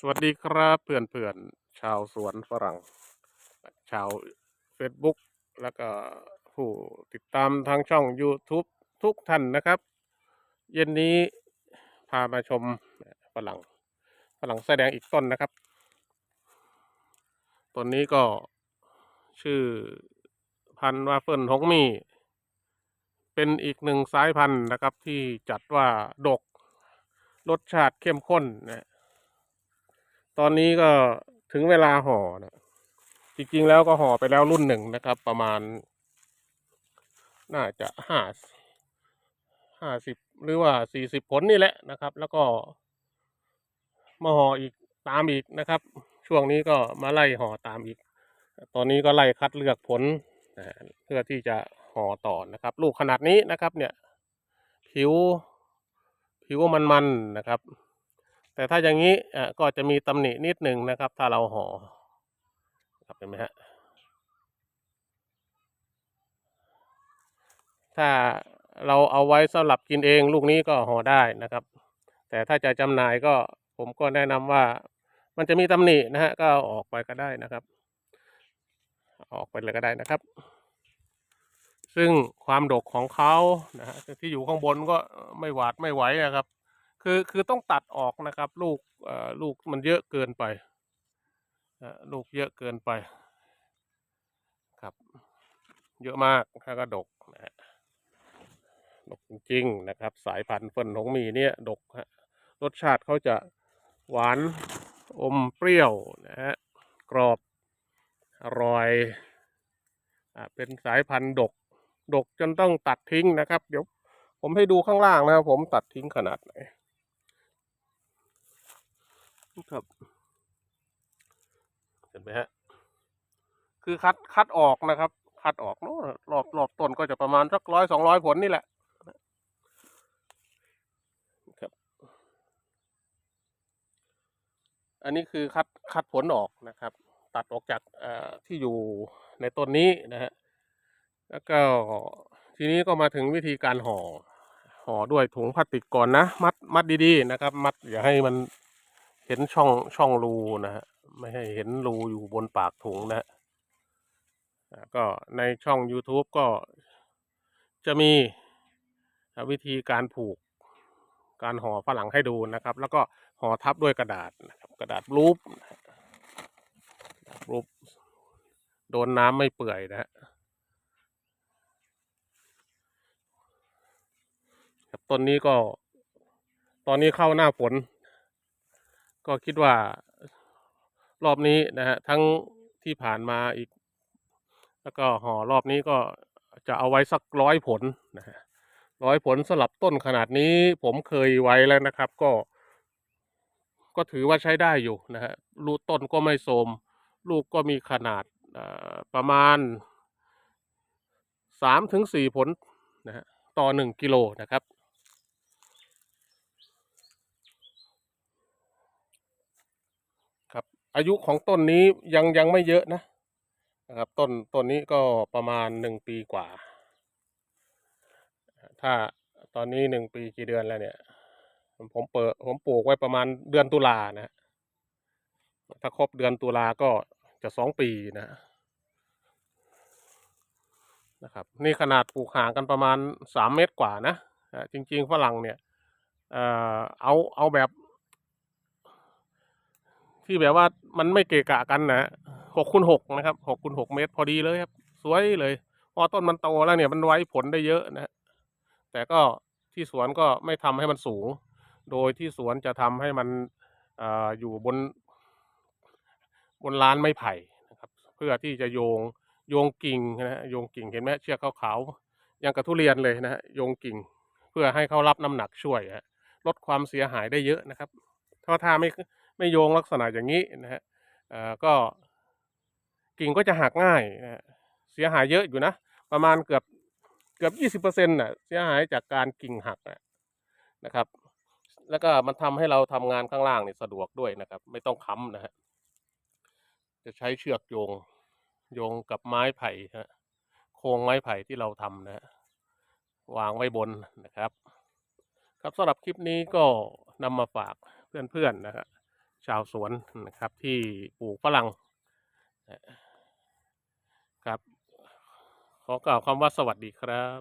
สวัสดีครับเพื่อนเพื่อนๆชาวสวนฝรั่ง ชาว Facebook แล้วก็ผู้ติดตามทางช่อง YouTube ทุกท่านนะครับ เย็นนี้พามาชมฝรั่งฝรั่งแสดงอีกต้นนะครับต้นนี้ก็ชื่อพันธุ์วาเฟิลฮงมีเป็นอีกหนึ่งสายพันธุ์นะครับที่จัดว่าดกรสชาติเข้มข้นนะ ตอนนี้ก็ถึงเวลาห่อนะจริงๆแล้วก็ห่อไปแล้วรุ่นหนึ่งนะครับ ประมาณ น่าจะห้าห้าสิบหรือว่าสี่สิบผลนี่แหละนะครับ แล้วก็มาห่ออีกตามอีกนะครับ ช่วงนี้ก็มาไล่ห่อตามอีก ตอนนี้ก็ไล่คัดเลือกผลเพื่อที่จะห่อต่อนะครับ ลูกขนาดนี้นะครับ เนี่ย ผิวผิวมันๆนะครับ แต่ถ้าอย่างนี้อะก็จะมีตำหนินิดหนึ่งนะครับ ถ้าเราห่อครับเห็นไหมฮะถ้าเราเอาไว้สำหรับกินเองลูกนี้ก็ห่อได้นะครับ แต่ถ้าจะจำหน่ายก็ผมก็แนะนำว่า มันจะมีตำหนินะฮะก็ออกไปก็ได้นะครับ อออกไปเลยก็ได้นะครับ ซึ่งความดกของเขานะฮะที่อยู่ข้างบนก็ไม่หวาดไม่ไหวนะครับ คือคือต้องตัดออกนะครับ ลูกลูกมันเยอะเกินไปลูกเยอะเกินไป ครับ เยอะมากถ้าก็ดกนะฮะดกจริงๆนะครับ สายพันธุ์เฟินหงมีเนี่ยดกฮะรสชาติเขาจะหวานอมเปรี้ยวนะฮะกรอบอร่อยอ่าเป็นสายพันธุ์ดก ดกจนต้องตัดทิ้งนะครับ เดี๋ยวผมให้ดูข้างล่างนะครับ ผมตัดทิ้งขนาดไหน ครับเห็นไหมฮะ คือคัดคัดออกนะครับ คัดออกเนอะรอบรอบต้นก็จะประมาณสักร้อยสองร้อยผลนี่แหละครับ อันนี้คือคัดคัดผลออกนะครับ ตัดออกจากเอ่อที่อยู่ในต้นนี้นะฮะแล้วก็ทีนี้ก็มาถึงวิธีการห่อห่อด้วยถุงพลาสติกก่อนนะ มัดมัดดีๆนะครับ มัดอย่าให้มัน เห็นช่องช่องรูนะฮะไม่ให้เห็นรูอยู่บนปากถุงนะฮะก็ในช่อง YouTube ก็จะมีวิธีการผูกการห่อฝรั่งให้ดูนะครับ แล้วก็ห่อทับด้วยกระดาษนะครับกระดาษรูปรูปโดนน้ำไม่เปื่อยนะฮะครับต้นนี้ก็ ตอนนี้เข้าหน้าฝน ก็คิดว่ารอบนี้นะฮะทั้งที่ผ่านมาอีก แล้วก็ห่อรอบนี้ก็จะเอาไว้สักร้อยผลนะฮะร้อยผลสลับต้นขนาดนี้ผมเคยไว้แล้วนะครับ ก็ ก็ถือว่าใช้ได้อยู่นะฮะลูต้นก็ไม่โทมลูกก็มีขนาดประมาณสามถึงสี่ผลนะฮะต่อหนึ่งกิโลนะครับ ครับ อายุของต้นนี้ยังยังไม่เยอะนะนะครับต้นต้นนี้ก็ประมาณหนึ่งปีกว่า ถ้าตอนนี้หนึ่งปีกี่เดือนแล้วเนี่ย ผมเปิดผมปลูกไว้ประมาณเดือนตุลานะ ถ้าครบเดือนตุลาก็จะสองปีนะนะครับนี่ขนาดปลูกห่างกันประมาณสามเมตรกว่านะจริง ๆ ฝรั่งเนี่ยเอ่อเอาเอาแบบ ที่แบบว่ามันไม่เกะกะกันนะหกคูณหกนะครับหกคูณหกเมตรพอดีเลยครับ สวยเลยพอต้นมันโตแล้วเนี่ยมันไว้ผลได้เยอะนะแต่ก็ที่สวนก็ไม่ทำให้มันสูง โดยที่สวนจะทำให้มันออยู่บน บนลานไม้ไผ่นะครับ เพื่อที่จะโยงโยงกิ่งนะฮะโยงกิ่งเห็นไหมเชือกขาวๆยังกระทุเรียนเลยนะฮะโยงกิ่ง เพื่อให้เขารับน้ำหนักช่วยลดความเสียหายได้เยอะนะครับถ้าถ้าไม่ ไม่โยงลักษณะอย่างนี้นะฮะก็กิ่งก็จะหักง่ายนะฮะเสียหายเยอะอยู่นะ ประมาณเกือบเกือบยี่สิบเปอร์เซ็นต์น่ะเสียหายจากการกิ่งหักนะครับ แล้วก็มันทำให้เราทำงานข้างล่างเนี่ยสะดวกด้วยนะครับ ไม่ต้องค้ำนะฮะจะใช้เชือกโยงโยงกับไม้ไผ่ฮะโครงไม้ไผ่ที่เราทำนะฮะวางไว้บนนะครับ ครับสำหรับคลิปนี้ก็นำมาฝากเพื่อนๆนะฮะ ชาวสวนนะครับ ที่ปลูกฝรั่งครับ ขอกล่าวคำว่าสวัสดีครับ